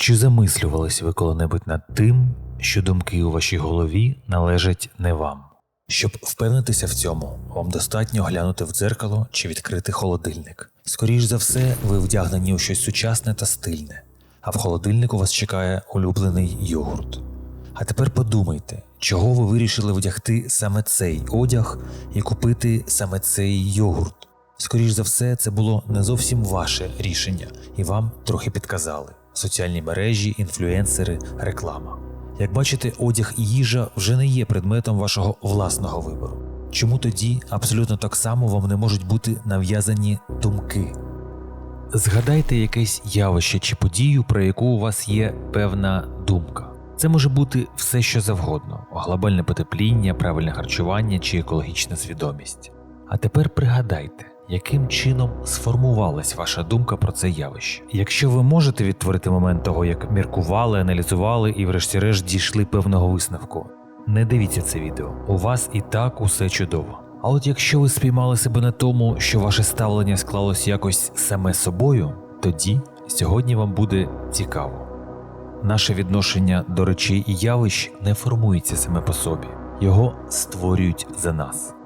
Чи замислювались ви коли-небудь над тим, що думки у вашій голові належать не вам? Щоб впевнитися в цьому, вам достатньо глянути в дзеркало чи відкрити холодильник. Скоріш за все, ви вдягнені у щось сучасне та стильне, а в холодильнику вас чекає улюблений йогурт. А тепер подумайте, чого ви вирішили вдягти саме цей одяг і купити саме цей йогурт. Скоріш за все, це було не зовсім ваше рішення, і вам трохи підказали соціальні мережі, інфлюенсери, реклама. Як бачите, одяг і їжа вже не є предметом вашого власного вибору. Чому тоді абсолютно так само вам не можуть бути нав'язані думки? Згадайте якесь явище чи подію, про яку у вас є певна думка. Це може бути все, що завгодно: глобальне потепління, правильне харчування чи екологічна свідомість. А тепер пригадайте, яким чином сформувалась ваша думка про це явище. Якщо ви можете відтворити момент того, як міркували, аналізували і, врешті-решт, дійшли певного висновку, не дивіться це відео. У вас і так усе чудово. А от якщо ви спіймали себе на тому, що ваше ставлення склалось якось саме собою, тоді сьогодні вам буде цікаво. Наше відношення до речей і явищ не формується саме по собі, його створюють за нас.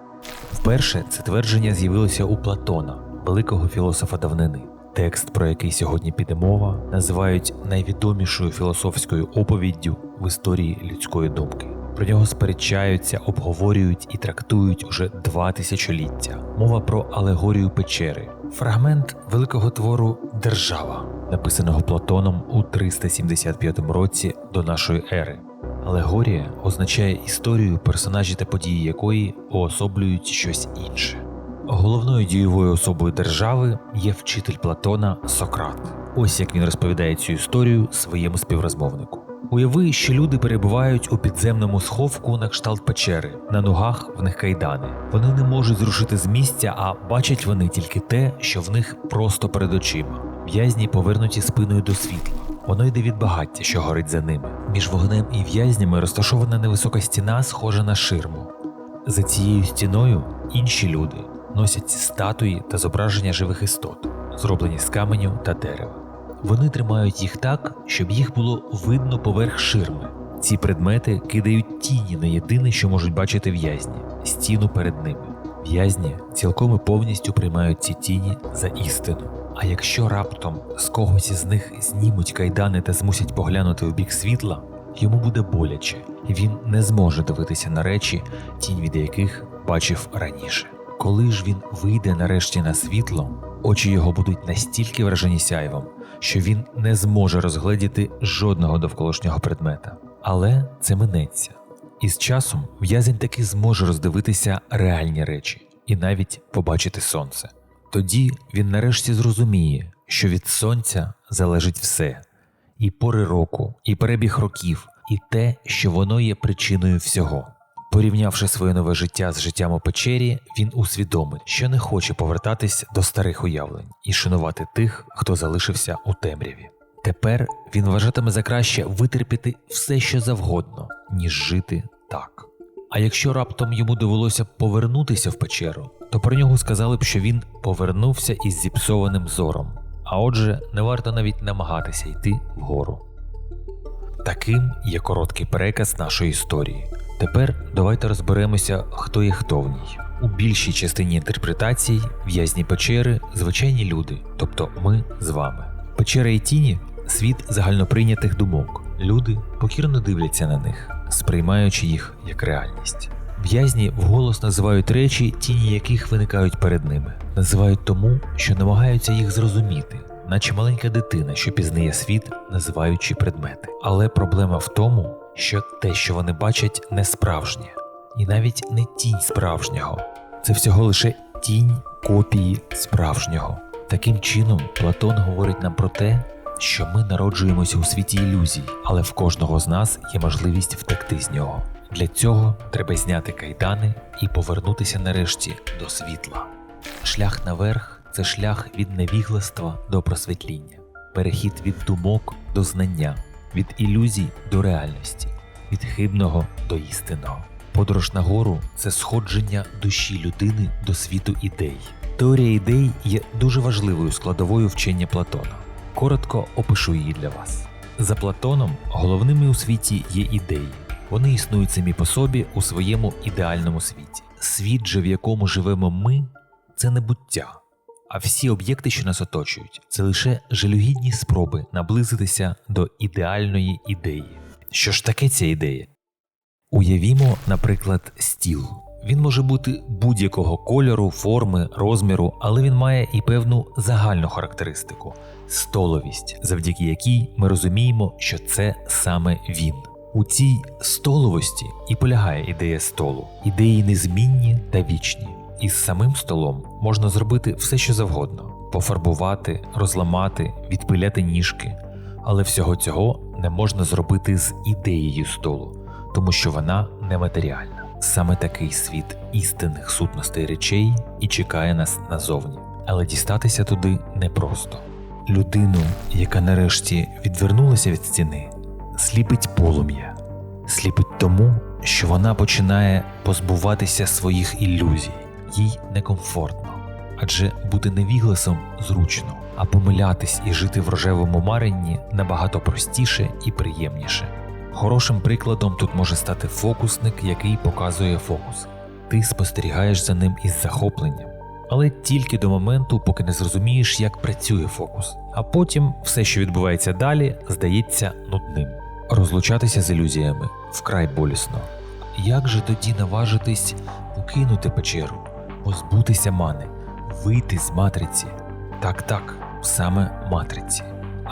Вперше це твердження з'явилося у Платона, великого філософа давнини. Текст, про який сьогодні піде мова, називають найвідомішою філософською оповіддю в історії людської думки. Про нього сперечаються, обговорюють і трактують уже два тисячоліття. Мова про алегорію печери, фрагмент великого твору Держава, написаного Платоном у 375 році до нашої ери. Алегорія означає історію, персонажі та події якої уособлюють щось інше. Головною дієвою особою держави є вчитель Платона Сократ. Ось як він розповідає цю історію своєму співрозмовнику. Уяви, що люди перебувають у підземному сховку на кшталт печери, на ногах в них кайдани. Вони не можуть зрушити з місця, а бачать вони тільки те, що в них просто перед очима. В'язні повернуті спиною до світла. Воно йде від багаття, що горить за ними. Між вогнем і в'язнями розташована невисока стіна, схожа на ширму. За цією стіною інші люди носять статуї та зображення живих істот, зроблені з каменю та дерева. Вони тримають їх так, щоб їх було видно поверх ширми. Ці предмети кидають тіні на єдине, що можуть бачити в'язні стіну перед ними. В'язні цілком і повністю приймають ці тіні за істину. А якщо раптом з когось із них знімуть кайдани та змусять поглянути в бік світла, йому буде боляче, і він не зможе дивитися на речі, тінь від яких бачив раніше. Коли ж він вийде нарешті на світло, очі його будуть настільки вражені сяйвом, що він не зможе розгледіти жодного довколишнього предмета. Але це минеться. І з часом в'язень таки зможе роздивитися реальні речі і навіть побачити сонце. Тоді він нарешті зрозуміє, що від сонця залежить все і пори року, і перебіг років, і те, що воно є причиною всього. Порівнявши своє нове життя з життям у печері, він усвідомить, що не хоче повертатись до старих уявлень і шанувати тих, хто залишився у темряві. Тепер він вважатиме за краще витерпіти все, що завгодно, ніж жити так. А якщо раптом йому довелося повернутися в печеру, то про нього сказали б, що він повернувся із зіпсованим зором, а отже, не варто навіть намагатися йти вгору. Таким є короткий переказ нашої історії. Тепер давайте розберемося, хто є хто в ній. У більшій частині інтерпретацій в'язні печери звичайні люди, тобто ми з вами. Печера і тіні світ загальноприйнятих думок. Люди покірно дивляться на них, сприймаючи їх як реальність. В'язні вголос називають речі, тіні яких виникають перед ними, називають тому, що намагаються їх зрозуміти, наче маленька дитина, що пізнає світ, називаючи предмети. Але проблема в тому, що те, що вони бачать, не справжнє, і навіть не тінь справжнього, це всього лише тінь копії справжнього. Таким чином, Платон говорить нам про те, що ми народжуємося у світі ілюзій, але в кожного з нас є можливість втекти з нього. Для цього треба зняти кайдани і повернутися нарешті до світла. Шлях наверх це шлях від невігластва до просвітління, перехід від думок до знання, від ілюзій до реальності, від хибного до істинного. Подорож нагору це сходження душі людини до світу ідей. Теорія ідей є дуже важливою складовою вчення Платона. Коротко опишу її для вас. За Платоном головними у світі є ідеї. Вони існують самі по собі у своєму ідеальному світі. Світ же, в якому живемо ми, це не буття. А всі об'єкти, що нас оточують, це лише жалюгідні спроби наблизитися до ідеальної ідеї. Що ж таке ця ідея? Уявімо, наприклад, стіл. Він може бути будь-якого кольору, форми, розміру, але він має і певну загальну характеристику столовість, завдяки якій ми розуміємо, що це саме він. У цій столовості і полягає ідея столу, ідеї незмінні та вічні. Із самим столом можна зробити все, що завгодно: пофарбувати, розламати, відпиляти ніжки, але всього цього не можна зробити з ідеєю столу, тому що вона нематеріальна. Саме такий світ істинних сутностей речей і чекає нас назовні, але дістатися туди непросто. Людину, яка нарешті відвернулася від стіни, сліпить полум'я, сліпить тому, що вона починає позбуватися своїх ілюзій, їй некомфортно, адже бути невігласом зручно, а помилятись і жити в рожевому маренні набагато простіше і приємніше. Хорошим прикладом тут може стати фокусник, який показує фокус. Ти спостерігаєш за ним із захопленням, але тільки до моменту, поки не зрозумієш, як працює фокус, а потім все, що відбувається далі, здається нудним. Розлучатися з ілюзіями вкрай болісно. Як же тоді наважитись покинути печеру, позбутися мани, вийти з матриці? Так, так, саме матриці.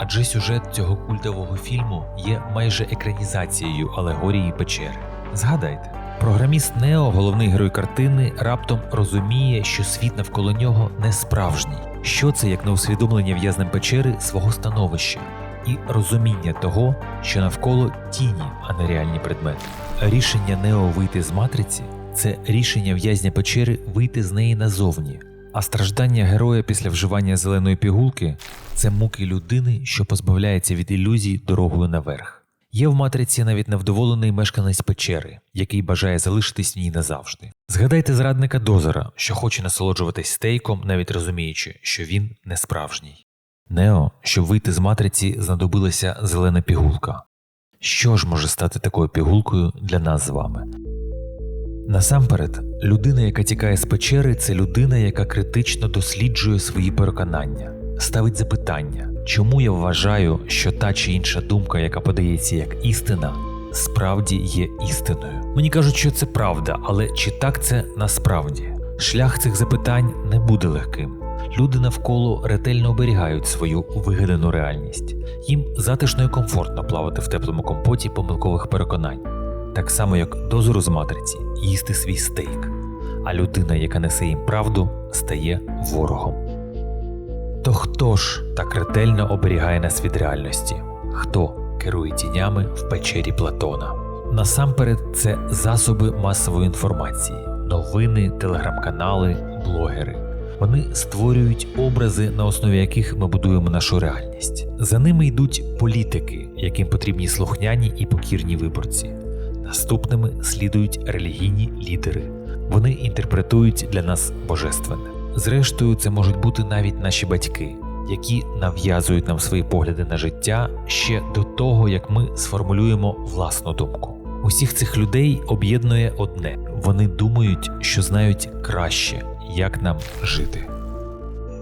Адже сюжет цього культового фільму є майже екранізацією алегорії печери. Згадайте, програміст Нео, головний герой картини, раптом розуміє, що світ навколо нього не справжній. Що це як на усвідомлення в'язнем печери свого становища і розуміння того, що навколо тіні, а не реальні предмети. Рішення Нео вийти з матриці це рішення в'язня печери вийти з неї назовні. А страждання героя після вживання зеленої пігулки це муки людини, що позбавляється від ілюзій дорогою наверх. Є в матриці навіть невдоволений мешканець печери, який бажає залишитись в ній назавжди. Згадайте зрадника Дозера, що хоче насолоджуватись стейком, навіть розуміючи, що він не справжній. Нео, щоб вийти з матриці, знадобилася зелена пігулка. Що ж може стати такою пігулкою для нас з вами? Насамперед, людина, яка тікає з печери, це людина, яка критично досліджує свої переконання, ставить запитання, чому я вважаю, що та чи інша думка, яка подається як істина, справді є істиною. Мені кажуть, що це правда, але чи так це насправді? Шлях цих запитань не буде легким. Люди навколо ретельно оберігають свою вигадану реальність. Їм затишно і комфортно плавати в теплому компоті помилкових переконань так само як дозору з матриці їсти свій стейк, а людина, яка несе їм правду, стає ворогом. То хто ж так ретельно оберігає нас від реальності? Хто керує тінями в печері Платона? Насамперед, це засоби масової інформації, новини, телеграм-канали, блогери. Вони створюють образи, на основі яких ми будуємо нашу реальність. За ними йдуть політики, яким потрібні слухняні і покірні виборці. Наступними слідують релігійні лідери. Вони інтерпретують для нас божественне. Зрештою, це можуть бути навіть наші батьки, які нав'язують нам свої погляди на життя ще до того, як ми сформулюємо власну думку. Усіх цих людей об'єднує одне: вони думають, що знають краще, як нам жити.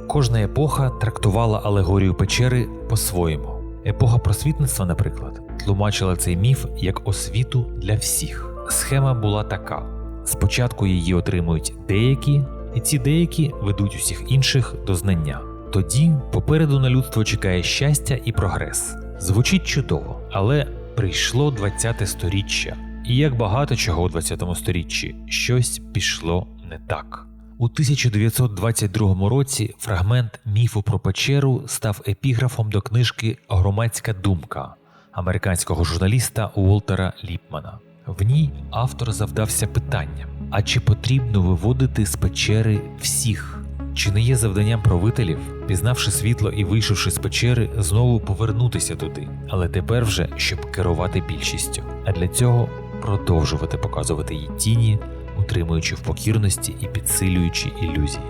Кожна епоха трактувала алегорію печери по-своєму. Епоха просвітництва, наприклад, тлумачила цей міф як освіту для всіх. Схема була така: спочатку її отримують деякі, і ці деякі ведуть усіх інших до знання. Тоді попереду на людство чекає щастя і прогрес. Звучить чудово, але прийшло 20-те сторіччя, і як багато чого у 20-му сторіччі, щось пішло не так. У 1922 році фрагмент міфу про печеру став епіграфом до книжки Громадська думка американського журналіста Уолтера Ліпмана. В ній автор завдався питанням: а чи потрібно виводити з печери всіх? Чи не є завданням правителів, пізнавши світло і вийшовши з печери, знову повернутися туди, але тепер вже щоб керувати більшістю, а для цього продовжувати показувати її тіні, утримуючи в покірності і підсилюючи ілюзії.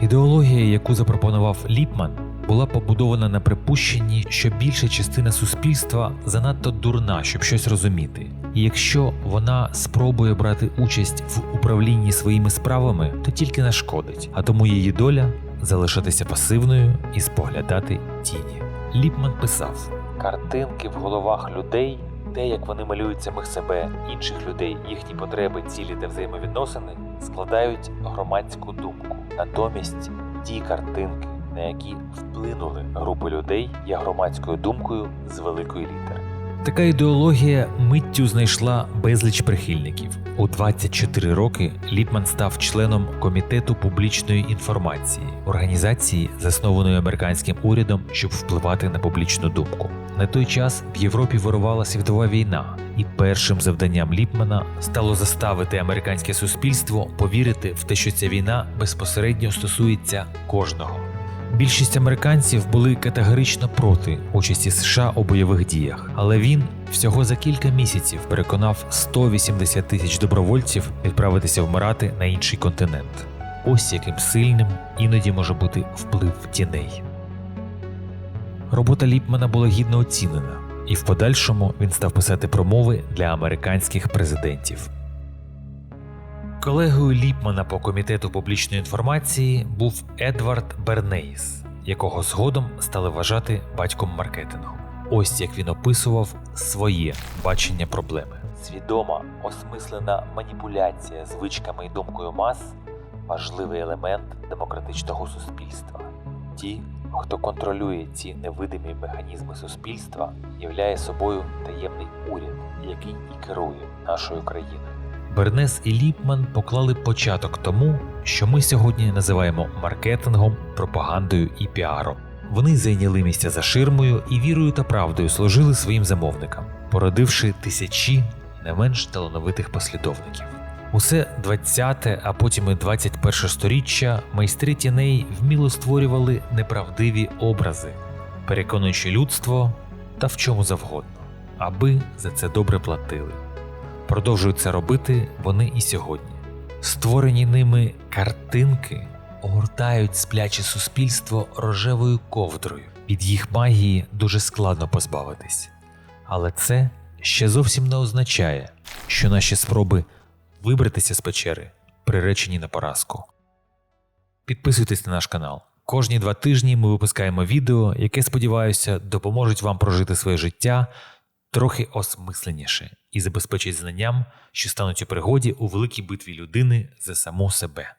Ідеологія, яку запропонував Ліпман, була побудована на припущенні, що більша частина суспільства занадто дурна, щоб щось розуміти. І якщо вона спробує брати участь в управлінні своїми справами, то тільки нашкодить, а тому її доля залишатися пасивною і споглядати тіні. Ліпман писав: картинки в головах людей, те, як вони малюють самих себе, інших людей, їхні потреби, цілі та взаємовідносини, складають громадську думку. Натомість ті картинки, на які вплинули групи людей, є громадською думкою з великої літери. Така ідеологія миттю знайшла безліч прихильників. У 24 роки Ліпман став членом комітету публічної інформації, організації, заснованої американським урядом, щоб впливати на публічну думку. На той час в Європі вирувала світова війна, і першим завданням Ліпмана стало заставити американське суспільство повірити в те, що ця війна безпосередньо стосується кожного. Більшість американців були категорично проти участі США у бойових діях, але він всього за кілька місяців переконав 180 тисяч добровольців відправитися вмирати на інший континент. Ось яким сильним іноді може бути вплив тіней. Робота Ліпмана була гідно оцінена, і в подальшому він став писати промови для американських президентів. Колегою Ліпмана по комітету публічної інформації був Едвард Бернейс, якого згодом стали вважати батьком маркетингу. Ось як він описував своє бачення проблеми. Свідома, осмислена маніпуляція звичками і думкою мас важливий елемент демократичного суспільства. Ті, хто контролює ці невидимі механізми суспільства, являє собою таємний уряд, який і керує нашою країною. Бернес і Ліпман поклали початок тому, що ми сьогодні називаємо маркетингом, пропагандою і піаром. Вони зайняли місця за ширмою і вірою та правдою служили своїм замовникам, породивши тисячі не менш талановитих послідовників. Усе 20-те, а потім і 21 сторіччя майстри тіней вміло створювали неправдиві образи, переконуючи людство та в чому завгодно, аби за це добре платили. Продовжують це робити вони і сьогодні. Створені ними картинки огортають спляче суспільство рожевою ковдрою. Від їх магії дуже складно позбавитись. Але це ще зовсім не означає, що наші спроби вибратися з печери приречені на поразку. Підписуйтесь на наш канал. Кожні два тижні ми випускаємо відео, яке, сподіваюся, допоможуть вам прожити своє життя трохи осмисленіше і забезпечить знанням, що стануть у пригоді у великій битві людини за саму себе.